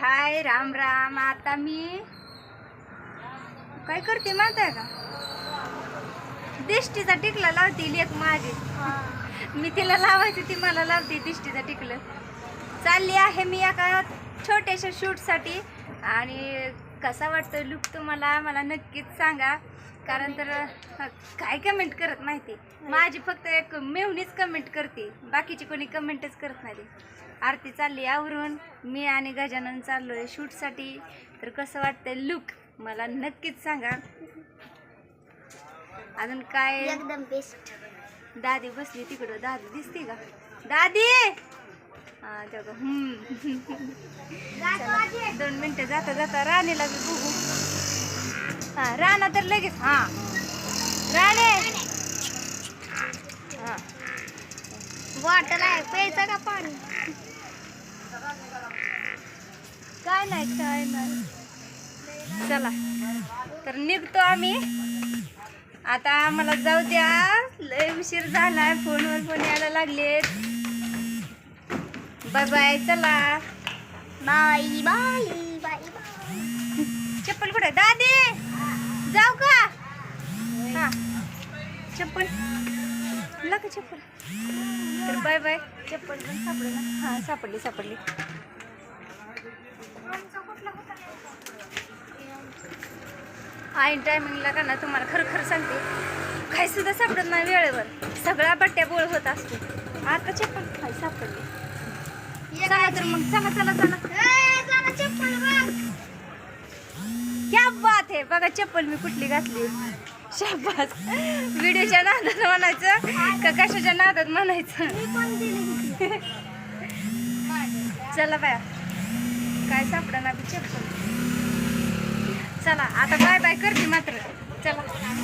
हाय राम राम. आता मी काय करते माहिती आहे का? दिष्टीचा टिकला लावते लेख माझी. मी तिला लावायची ती मला लावते दिष्टीचा टिकलं. चालली आहे मी एका छोट्याशा शूटसाठी. आणि कसा वाटतो लुक तुम्हाला? मला नक्कीच सांगा. कारण तर काय कमेंट करत माहिती? माझी फक्त एक मेवणीच कमेंट करते. बाकीची कोणी कमेंटच करत नाही. आरती चालली आवरून. मी आणि गजानन चाललो आहे शूटसाठी तर कसं वाटतंय लुक मला नक्कीच सांगा. अजून काय? एकदम बेस्ट दादी बसली तिकडं. दादी दिसते का? दादी! हा दोन मिनिटं जाता जाता राणीला बघू. हा राणा तर लगेच हा. राणे! हा. बॉटल आहे प्यायचं का पाणी? काय नाही काय नाही. चला तर निघतो आम्ही. आता आम्हाला जाऊ द्या. लय उशीर झालाय फोनवर फोन यायला लागलेत. बाय बाय चला. बाई बाई बाई बाई चप्पल कुठे दादी जाऊ का हा चप्पल का चप्पल. तर बाय बाय. चप्पल पण सापडली ना. हा सापडली सापडली. आईन टायमिंगला का ना तुम्हाला खरं खरं सांगते काही सुद्धा सापडत नाही वेळेवर. सगळा बट्ट्या बोळ होत असतो. आता चप्पल काय सापडली. चला तर मग चला चला चला. चप्पल आहे. बघा चप्पल मी कुठली घातली. शाबास. व्हिडिओच्या नादात म्हणायचं का कशाच्या नादात म्हणायचं? चला बाया. काय सापडा ना चप्पल. चला आता बाय बाय करते मात्र. चला.